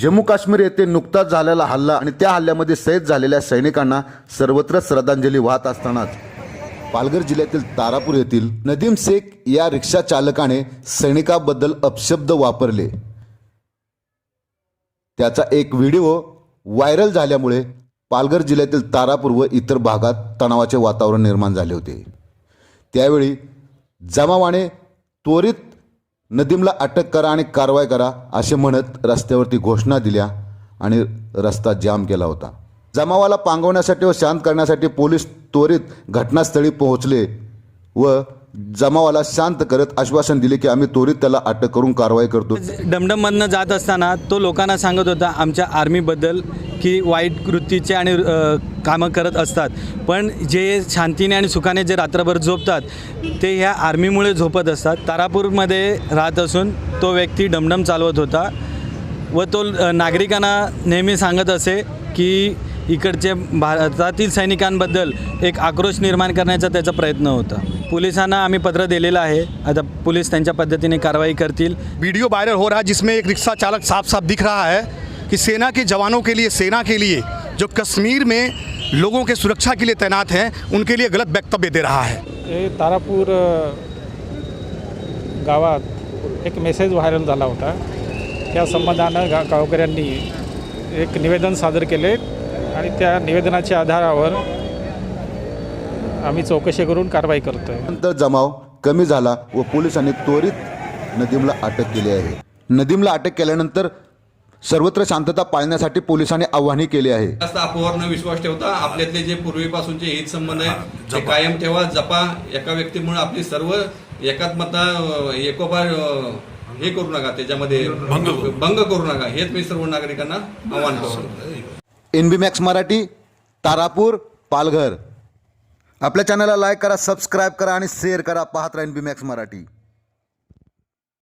जम्मू काश्मीर येथे नुकताच झालेला हल्ला आणि त्या हल्ल्यामध्ये शहीद झालेल्या सैनिकांना सर्वत्र श्रद्धांजली वाहत असतानाच पालघर जिल्ह्यातील तारापूर येथील नदीम शेख या रिक्षा चालकाने सैनिकाबद्दल अपशब्द वापरले. त्याचा एक व्हिडिओ व्हायरल झाल्यामुळे पालघर जिल्ह्यातील तारापूर व इतर भागात तणावाचे वातावरण निर्माण झाले होते. त्यावेळी जमावाने त्वरित नदीमला अटक करा आणि कारवाई करा असे म्हणत रस्त्यावरती घोषणा दिल्या आणि रस्ता जाम केला होता. जमावाला पांगवण्यासाठी व शांत करण्यासाठी पोलीस त्वरित घटनास्थळी पोहोचले व जमावाला शांत करत आश्वासन दिले की आम्ही त्वरित त्याला अटक करून कारवाई करतो. डमडममधनं जात असताना तो लोकांना सांगत होता आमच्या आर्मीबद्दल की वाईट कृतीचे आणि कामं करत असतात. पण जे शांतीने आणि सुखाने जे रात्रभर झोपतात ते ह्या आर्मीमुळे झोपत असतात. तारापूरमध्ये राहत असून तो व्यक्ती डमडम चालवत होता व तो नागरिकांना नेहमी सांगत असे की इकडचे भारतातील सैनिकांबद्दल एक आक्रोश निर्माण करण्याचा त्याचा प्रयत्न होता. पोलिसांना आम्ही पत्र दिलेलं आहे. आता पोलीस त्यांच्या पद्धतीने कारवाई करतील. वीडियो वायरल हो रहा है जिसमें एक रिक्शा चालक साफ साफ दिख रहा है कि सेना के जवानों के लिए सेना के लिए जो कश्मीर में लोगों के सुरक्षा के लिए तैनात हैं उनके लिए गलत वक्तव्य दे रहा है। हे तारापूर गावात एक मेसेज व्हायरल झाला होता. त्या संबंधानं गा गावकऱ्यांनी एक निवेदन सादर केले. आणि त्या निवेदनाच्या आधारावर आम्ही चौकशी करून कारवाई करतो आहे नंतर जमाव कमी झाला व पोलिसांनी त्वरित नदीमला अटक केली आहे. नदीमला अटक केल्यानंतर सर्वत्र शांतता पाळण्यासाठी पोलिसांनी आव्हानही केले आहे. जास्त अफवावर न विश्वास ठेवता आपल्यातले जे पूर्वीपासूनचे हित संबंध आहे ते कायम ठेवा जपा. एका व्यक्तीमुळे आपली सर्व एकात्मता एकोपा हे करू नका त्याच्यामध्ये भंग करू नका. हेच मी सर्व नागरिकांना आवाहन करतो. N B Max Marathi Tarapur Palghar. आपल्या चॅनलला लाईक करा सबस्क्राईब करा आणि शेअर करा पाहत राहा एन बी मॅक्स मराठी.